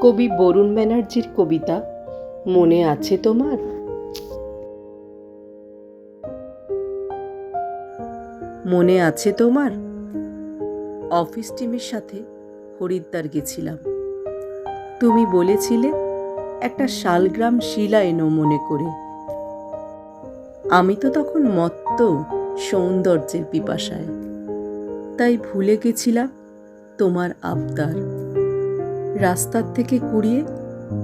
কবি বরুণ ব্যানার্জির কবিতা মনে আছে তোমার? মনে আছে তোমার? অফিস টিমের সাথে হরিদ্বার গেছিলাম। তুমি বলেছিলে একটা শালগ্রাম শিলা এনো মনে করে। আমি তো তখন মত্ত সৌন্দর্যের পিপাসায়। তাই ভুলে গেছিলাম তোমার আবদার। রাস্তার থেকে কুড়িয়ে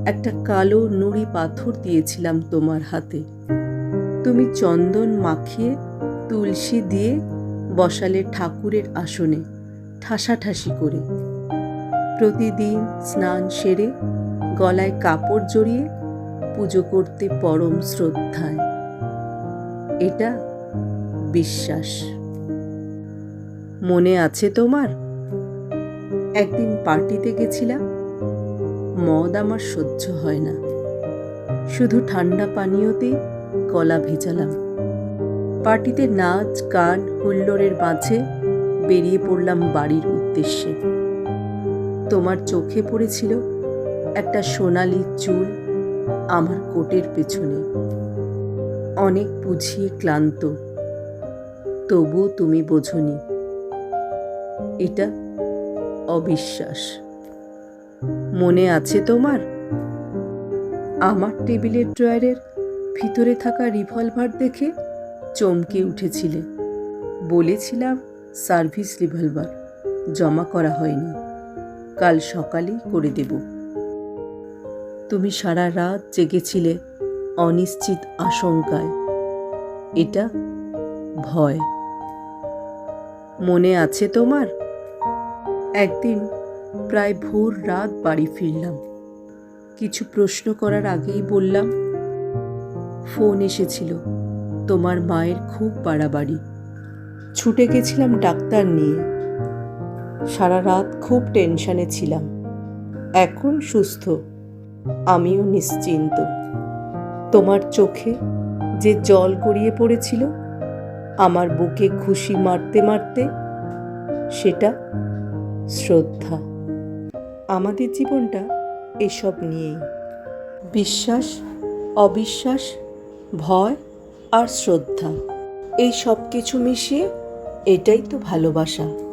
একটা কালো নুড়ি পাথর দিয়েছিলাম তোমার হাতে। তুমি চন্দন মাখিয়ে তুলসী দিয়ে বসালে ঠাকুরের আসনে ঠাসাঠাসি করে। প্রতিদিন স্নান সেরে গলায় কাপড় জড়িয়ে পুজো করতে পরম শ্রদ্ধায়। এটা বিশ্বাস। মনে আছে তোমার? একদিন পার্টিতে গেছিলাম মদ আমার সহ্য হয় না। শুধু ঠান্ডা পানীয়তে গলা ভেজালাম। পার্টিতে নাচ, গান, হুল্লোড়ের মাঝে বেরিয়ে পড়লাম বাড়ির উদ্দেশ্যে। তোমার চোখে পড়েছিল একটা সোনালি চুল আমার কোটের পেছনে। অনেক বুঝিয়ে ক্লান্ত। তবু তুমি বোঝনি। এটা অবিশ্বাস। মনে আছে তোমার? আমার টেবিলের ড্রয়ারের ভিতরে থাকা রিভলভার দেখে চমকে উঠেছিলে। বলেছিলাম সার্ভিস রিভলভার জমা করা হয়নি। কাল সকালেই করে দেব। তুমি সারা রাত জেগেছিলে অনিশ্চিত আশঙ্কায়। এটা ভয়। মনে আছে তোমার? একদিন প্রায় ভোর রাত বাড়ি ফিরলাম। কিছু প্রশ্ন করার আগেই বললাম, ফোন এসেছিল, তোমার মায়ের খুব বাড়াবাড়ি। ছুটে গেছিলাম ডাক্তার নিয়ে। সারা রাত খুব টেনশনে ছিলাম। এখন সুস্থ, আমিও নিশ্চিন্ত। তোমার চোখে যে জল গড়িয়ে পড়েছিল, আমার বুকে খুশি মারতে মারতে, সেটা শ্রদ্ধা। আমাদের জীবনটা এসব নিয়েই। বিশ্বাস, অবিশ্বাস, ভয় আর শ্রদ্ধা, এই সব কিছু মিশিয়ে এটাই তো ভালোবাসা।